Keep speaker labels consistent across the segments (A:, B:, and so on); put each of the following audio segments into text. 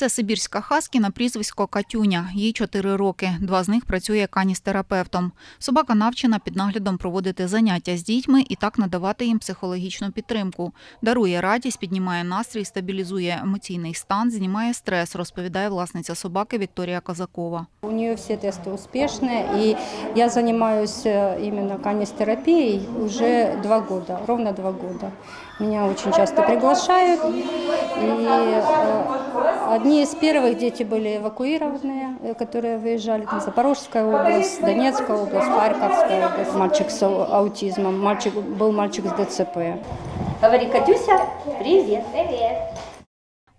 A: Це сибірська хаски на прізвисько Катюня. Їй 4 роки. Два з них працює каністерапевтом. Собака навчена під наглядом проводити заняття з дітьми і так надавати їм психологічну підтримку. Дарує радість, піднімає настрій, стабілізує емоційний стан, знімає стрес, розповідає власниця собаки Вікторія Казакова.
B: У нее все тесты успешные, и я занимаюсь э, именно канистерапией уже два года, ровно два года. Меня очень часто приглашают, и э, одни из первых дети были эвакуированные, э, которые выезжали, там Запорожская область, Донецкая область, Харьковская область. Мальчик с ау- аутизмом, мальчик, был мальчик с ДЦП.
C: Говори, Катюся, привет. Привет.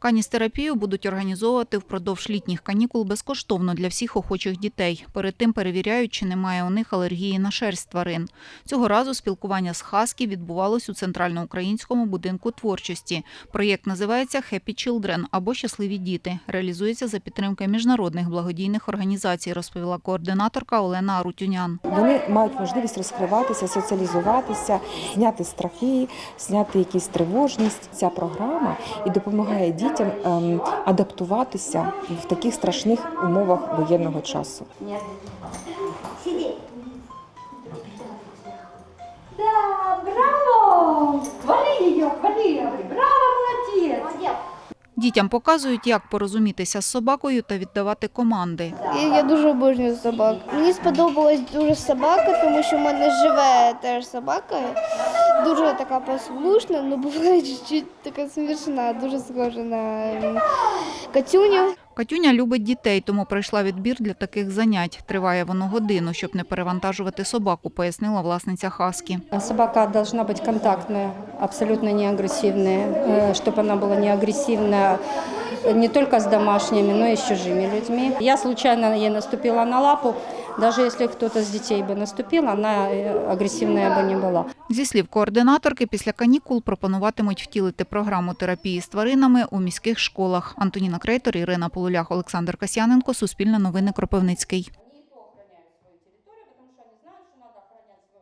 A: Каністерапію будуть організовувати впродовж літніх канікул безкоштовно для всіх охочих дітей. Перед тим перевіряють, чи немає у них алергії на шерсть тварин. Цього разу спілкування з Хаскі відбувалось у центральноукраїнському будинку творчості. Проєкт називається «Happy Children» або Щасливі діти. Реалізується за підтримки міжнародних благодійних організацій, розповіла координаторка Олена Арутюнян.
D: Вони мають можливість розкриватися, соціалізуватися, зняти страхи, зняти якісь тривожність. Ця програма і допомагає дітям ем, адаптуватися в таких страшних умовах воєнного часу.
C: Да, браво! Хвали ее, хвали, браво, молодец! Молодец.
A: Дітям показують, як порозумітися з собакою та віддавати команди.
E: Я дуже обожнюю собак. Мені сподобалась дуже собака, тому що в мене живе теж собака Дуже така послушна, але буває чуть-чуть така смішна, дуже схожа на ем, Катюню.
A: Катюня любить дітей, тому пройшла відбір для таких занять. Триває воно годину, щоб не перевантажувати собаку, пояснила власниця Хаскі.
B: Собака должна быть контактная, абсолютно не агрессивная, э, чтобы она была не агрессивная не только с домашними, но и с чужими людьми. Я случайно ей наступила на лапу, даже если кто-то с детей бы наступил, она э, агрессивная бы не была.
A: Зі слів координаторки, після канікул пропонуватимуть втілити програму терапії з тваринами у міських школах. Антоніна Крейтор, Ірина Полулях, Олександр Касяненко, Суспільне новини Кропивницький.